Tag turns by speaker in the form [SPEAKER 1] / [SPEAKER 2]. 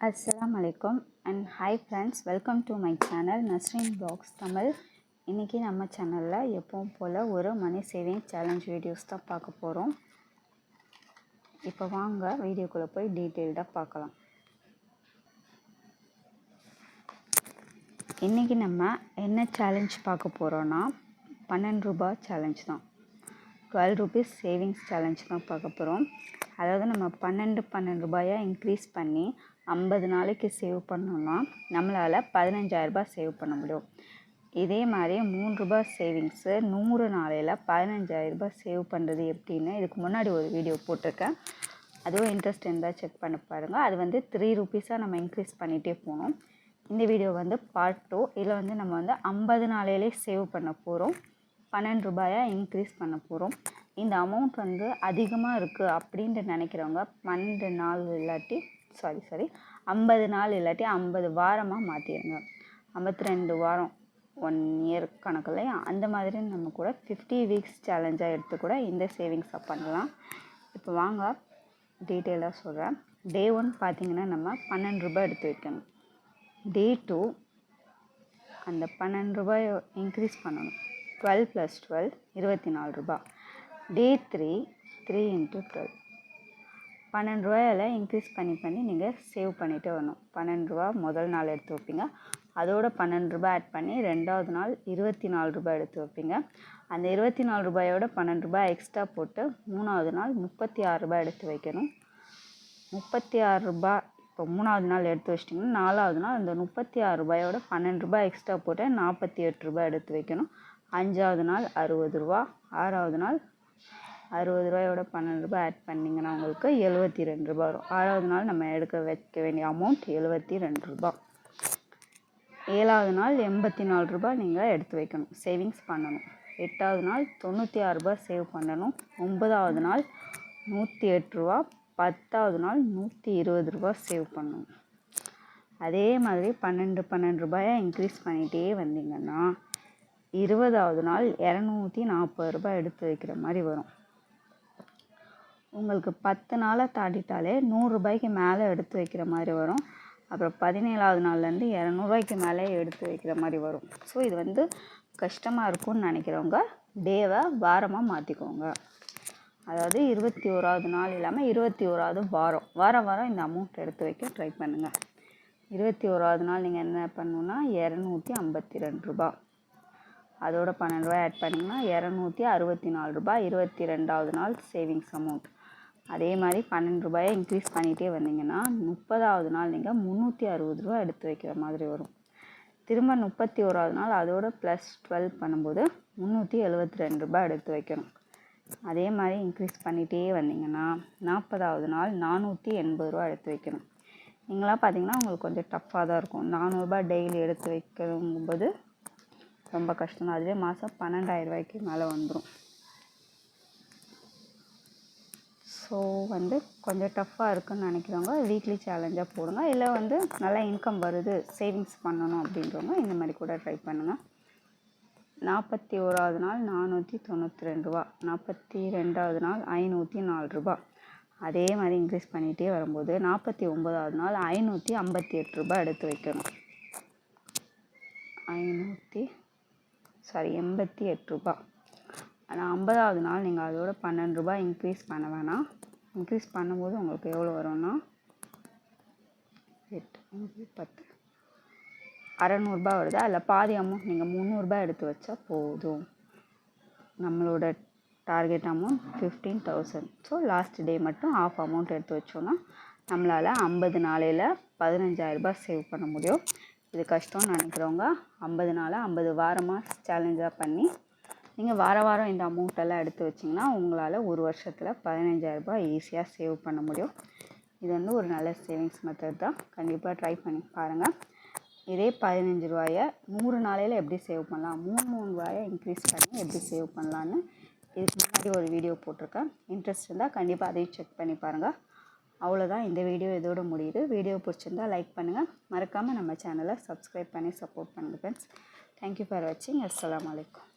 [SPEAKER 1] அஸ்லாம் அலைக்கும் and hi friends welcome to my channel Nasreen box Tamil இன்றைக்கி நம்ம சேனலில் எப்பவும் போல் ஒரு மணி சேவிங் சேலஞ்ச் வீடியோஸ் தான் பார்க்க போகிறோம் இப்போ வாங்க வீடியோக்குள்ளே போய் டீட்டெயில்டாக பார்க்கலாம். இன்றைக்கி நம்ம என்ன சேலஞ்ச் பார்க்க போகிறோன்னா பன்னெண்டு ரூபாய் சேலஞ்ச் தான். டுவெல் ருபீஸ் சேவிங்ஸ் சேலஞ்ச் தான் பார்க்க போகிறோம் அதாவது நம்ம பன்னெண்டு பன்னெண்டு ரூபாயை இன்க்ரீஸ் பண்ணி ஐம்பது நாளைக்கு சேவ் பண்ணோம்னா நம்மளால் பதினஞ்சாயிரரூபா சேவ் பண்ண முடியும். இதே மாதிரி மூணு ரூபாய் சேவிங்ஸு நூறு நாளையில் பதினஞ்சாயிரரூபா சேவ் பண்ணுறது எப்படின்னு இதுக்கு முன்னாடி ஒரு வீடியோ போட்டிருக்கேன். அதுவும் இன்ட்ரெஸ்ட் இருந்தால் செக் பண்ண பாருங்கள் அது வந்து த்ரீ ருபீஸாக நம்ம இன்க்ரீஸ் பண்ணிகிட்டே போகணும் இந்த வீடியோ வந்து பார்ட் டூ இதில் வந்து நம்ம வந்து ஐம்பது நாளையிலே சேவ் பண்ண போகிறோம் பன்னெண்டு ரூபாயாக இன்க்ரீஸ் பண்ண போகிறோம் இந்த அமௌண்ட் வந்து அதிகமாக இருக்குது அப்படின்ட்டு நினைக்கிறவங்க பன்னெண்டு நாள் இல்லாட்டி சாரி சாரி ஐம்பது நாள் இல்லாட்டி ஐம்பது வாரமாக மாற்றிடுங்க ஐம்பத்தி ரெண்டு வாரம் ஒன் இயர் கணக்கில் அந்த மாதிரி நம்ம கூட ஃபிஃப்டி வீக்ஸ் சேலஞ்சாக எடுத்து கூட இந்த சேவிங்ஸை பண்ணலாம். இப்போ வாங்க டீட்டெயிலாக சொல்கிறேன் டே ஒன் பார்த்திங்கன்னா நம்ம பன்னெண்டு ரூபாய் எடுத்து வைக்கணும். டே டூ அந்த பன்னெண்டு ரூபாய் இன்க்ரீஸ் பண்ணணும். டுவெல் ப்ளஸ் டுவெல் இருபத்தி நாலு ரூபா day three three into twelve பன்னெண்டு ரூபாயில் இன்க்ரீஸ் பண்ணி பண்ணி நீங்கள் சேவ் பண்ணிகிட்டே வரணும். பன்னெண்டு ரூபா முதல் நாள் எடுத்து வைப்பீங்க. அதோட பன்னெண்டு ரூபாய் ஆட் பண்ணி ரெண்டாவது நாள் இருபத்தி நாலு ரூபாய் எடுத்து வைப்பீங்க. அந்த இருபத்தி நாலு ரூபாயோட பன்னெண்டு ரூபாய் எக்ஸ்ட்ரா போட்டு மூணாவது நாள் முப்பத்தி ஆறு ரூபாய் எடுத்து வைக்கணும். முப்பத்தி ஆறு ரூபாய் இப்போ மூணாவது நாள் எடுத்து வச்சிட்டிங்கன்னா நாலாவது நாள் அந்த முப்பத்தி ஆறு ரூபாயோட பன்னெண்டு ரூபாய் எக்ஸ்ட்ரா போட்டு நாற்பத்தி எட்டு ரூபாய் எடுத்து வைக்கணும். அஞ்சாவது நாள் அறுபது ரூபா ஆறாவது நாள் அறுபது ரூபாயோட பன்னெண்டு ரூபாய் ஆட் பண்ணிங்கன்னா உங்களுக்கு எழுபத்தி ரெண்டு ரூபா வரும். ஆறாவது நாள் நம்ம எடுக்க வைக்க வேண்டிய அமௌண்ட் எழுபத்தி ரெண்டு ரூபா ஏழாவது நாள் எண்பத்தி நாலு ரூபாய் நீங்கள் எடுத்து வைக்கணும். சேவிங்ஸ் பண்ணணும். எட்டாவது நாள் தொண்ணூற்றி ஆறு ரூபாய் சேவ் பண்ணணும். ஒன்பதாவது நாள் நூற்றி எட்டு ரூபா பத்தாவது நாள் நூற்றி இருபது ரூபா சேவ் பண்ணணும். அதே மாதிரி பன்னெண்டு பன்னெண்டு ரூபாயை இன்க்ரீஸ் பண்ணிகிட்டே வந்தீங்கன்னா இருபதாவது நாள் இரநூத்தி நாற்பது ரூபாய் எடுத்து வைக்கிற மாதிரி வரும். உங்களுக்கு பத்து நாளை தாண்டிட்டாலே நூறுரூபாய்க்கு மேலே எடுத்து வைக்கிற மாதிரி வரும். அப்புறம் பதினேழாவது நாள்லேருந்து இரநூறுவாய்க்கு மேலே எடுத்து வைக்கிற மாதிரி வரும். ஸோ இது வந்து கஷ்டமாக இருக்கும்னு நினைக்கிறவங்க டேவை வாரமாக மாற்றிக்கோங்க அதாவது இருபத்தி ஓராவது நாள் இல்லாமல் இருபத்தி ஓராவது வாரம். வாரம் வாரம் இந்த அமௌண்ட் எடுத்து வைக்க ட்ரை பண்ணுங்கள் இருபத்தி ஓராவது நாள் நீங்கள் என்ன பண்ணணுன்னா இரநூத்தி ஐம்பத்தி ரெண்டு ரூபா. அதோட பன்னெண்டு ரூபாய் ஆட் பண்ணிங்கன்னா இரநூத்தி அறுபத்தி நாலு ரூபாய் இருபத்தி ரெண்டாவது நாள் சேவிங்ஸ் அமௌண்ட் அதே மாதிரி பன்னெண்டு ரூபாயை இன்க்ரீஸ் பண்ணிகிட்டே வந்தீங்கன்னா முப்பதாவது நாள் நீங்கள் முந்நூற்றி அறுபது ரூபா எடுத்து வைக்கிற மாதிரி வரும். திரும்ப முப்பத்தி ஓராவது நாள் அதோட ப்ளஸ் டுவெல் பண்ணும்போது முந்நூற்றி எழுபத்தி ரெண்டு ரூபாய் எடுத்து வைக்கணும். அதே மாதிரி இன்க்ரீஸ் பண்ணிகிட்டே வந்தீங்கன்னா நாற்பதாவது நாள் நானூற்றி எண்பது ரூபா எடுத்து வைக்கணும். நீங்களாம் பார்த்தீங்கன்னா உங்களுக்கு கொஞ்சம் டஃப்பாக தான் இருக்கும். நானூறுரூபா டெய்லி எடுத்து வைக்கணுங்கும்போது ரொம்ப கஷ்டம் தான். அதுவே மாதம் பன்னெண்டாயிரம் ரூபாய்க்கு மேலே வந்துடும் ஸோ வந்து கொஞ்சம் டஃப்பாக இருக்குன்னு நினைக்கிறவங்க வீக்லி சேலஞ்சாக போடுங்க. இல்லை வந்து நல்லா இன்கம் வருது சேவிங்ஸ் பண்ணணும் அப்படின்றவங்க இந்த மாதிரி கூட ட்ரை பண்ணுங்கள் நாற்பத்தி ஓராவது நாள் நானூற்றி தொண்ணூற்றி ரெண்டு ரூபா. நாற்பத்தி ரெண்டாவது நாள் ஐநூற்றி நாலு ரூபா. அதே மாதிரி இன்க்ரீஸ் பண்ணிகிட்டே வரும்போது நாற்பத்தி ஒம்பதாவது நாள் ஐநூற்றி ஐம்பத்தி எட்டு ரூபா எடுத்து வைக்கணும். ஐநூற்றி சாரி எண்பத்தி எட்டு ரூபா. ஆனால் ஐம்பதாவது நாள் நீங்கள் அதோட பன்னெண்டு ரூபாய் இன்க்ரீஸ் பண்ண வேணாம். இன்க்ரீஸ் பண்ணும்போது உங்களுக்கு எவ்வளோ வரும்னா? எட்டு பத்து. அறநூறுபா வருது? அதில் பாதி அமௌண்ட் நீங்கள் முந்நூறுபா எடுத்து வச்சா போதும். நம்மளோட target amount fifteen thousand so last day மட்டும் ஆஃப் அமௌண்ட் எடுத்து வச்சோன்னா நம்மளால் ஐம்பது நாளையில் பதினஞ்சாயிரரூபா சேவ் பண்ண முடியும். இது கஷ்டம்னு நினைக்கிறவங்க ஐம்பது நாளாக ஐம்பது வாரமாக சேலஞ்சாக பண்ணி நீங்கள் வார வாரம் இந்த அமௌண்ட்டெல்லாம் எடுத்து வச்சிங்கன்னா உங்களால் ஒரு வருஷத்தில் பதினஞ்சாயிரரூபா ஈஸியாக சேவ் பண்ண முடியும். இது வந்து ஒரு நல்ல சேவிங்ஸ் மெத்தட் தான். கண்டிப்பாக ட்ரை பண்ணி பாருங்கள் இதே பதினஞ்சு ரூபாயை நூறு நாளையில் எப்படி சேவ் பண்ணலாம்? மூணு மூணு ரூபாயை இன்க்ரீஸ் பண்ணி எப்படி சேவ் பண்ணலான்னு இதுக்கு முன்னாடி ஒரு வீடியோ போட்டிருக்கேன். இன்ட்ரெஸ்ட் இருந்தால் கண்டிப்பாக அதையும் செக் பண்ணி பாருங்கள் அவ்வளோதான் இந்த வீடியோ இதோட முடியுது. வீடியோ பிடிச்சிருந்தால் லைக் பண்ணுங்கள் மறக்காமல் நம்ம சேனலை சப்ஸ்கிரைப் பண்ணி சப்போர்ட் பண்ணுங்கள் ஃப்ரெண்ட்ஸ் தேங்க்யூ ஃபார் வாட்சிங் அஸ்லாம் வலைக்கம்